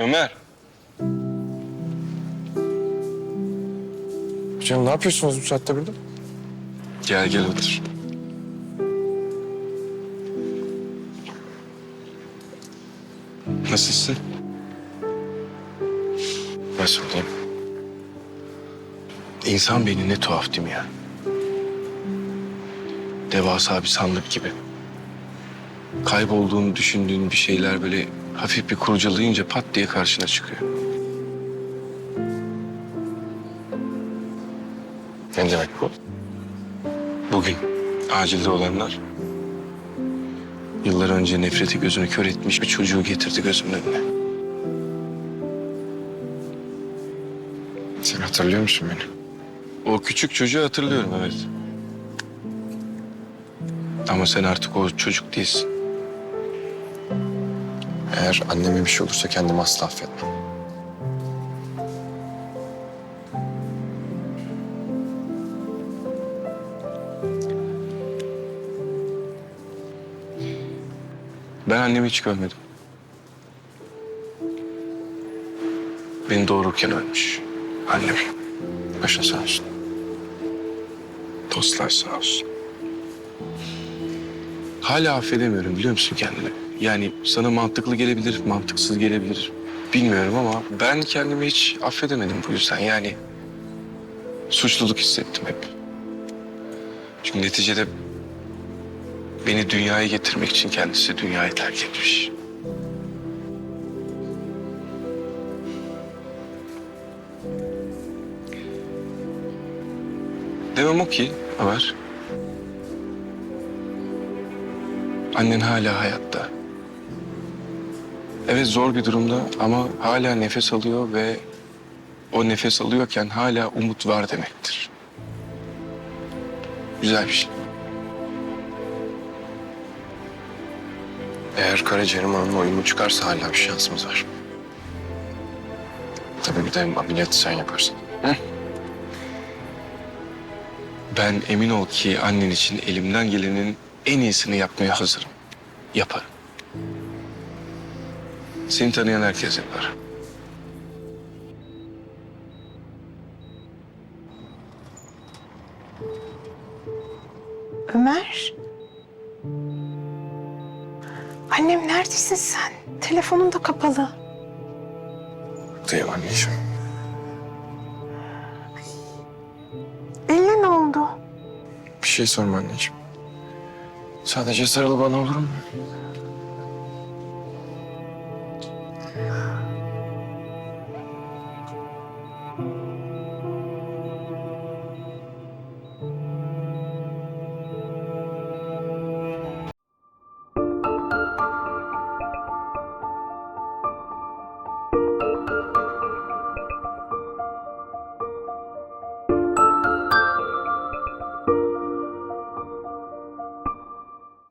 Ömer. Hocam ne yapıyorsunuz bu saatte burada? Gel gel otur. Nasılsın? Nasıl olayım? İnsan beyni ne tuhaf değil mi ya? Devasa bir sandık gibi. Kaybolduğunu düşündüğün bir şeyler böyle hafif bir kurcalayınca pat diye karşına çıkıyor. Ne demek bu? Bugün acilde olanlar yıllar önce nefreti gözünü kör etmiş bir çocuğu getirdi gözümün önüne. Sen hatırlıyor musun beni? O küçük çocuğu hatırlıyorum evet. Ama sen artık o çocuk değilsin. Eğer anneme bir şey olursa kendimi asla affetmem. Ben annemi hiç görmedim. Beni doğururken ölmüş. Annem. Başın sağ olsun. Dostlar sağ olsun. Hala affedemiyorum biliyor musun kendimi? Yani sana mantıklı gelebilir, mantıksız gelebilir. Bilmiyorum ama ben kendimi hiç affedemedim bu yüzden. Yani suçluluk hissettim hep. Çünkü neticede Beni dünyaya getirmek için kendisi dünyayı terk etmiş. Demem o ki Ömer. Annen hala hayatta. Evet zor bir durumda ama hala nefes alıyor ve o nefes alıyorken hala umut var demektir. Güzel bir şey. Eğer karaciğerim onunla uyumu çıkarsa hala bir şansımız var. Tabii bir de ameliyatı sen yaparsın. Ben emin ol ki annen için elimden gelenin en iyisini yapmaya hazırım. Yaparım. Seni tanıyan herkes yapar. Ömer. Annem neredesin sen? Telefonun da kapalı. Buradayım anneciğim. Eline ne oldu? Bir şey sorma anneciğim. Sadece sarıl bana olur mu? 啊。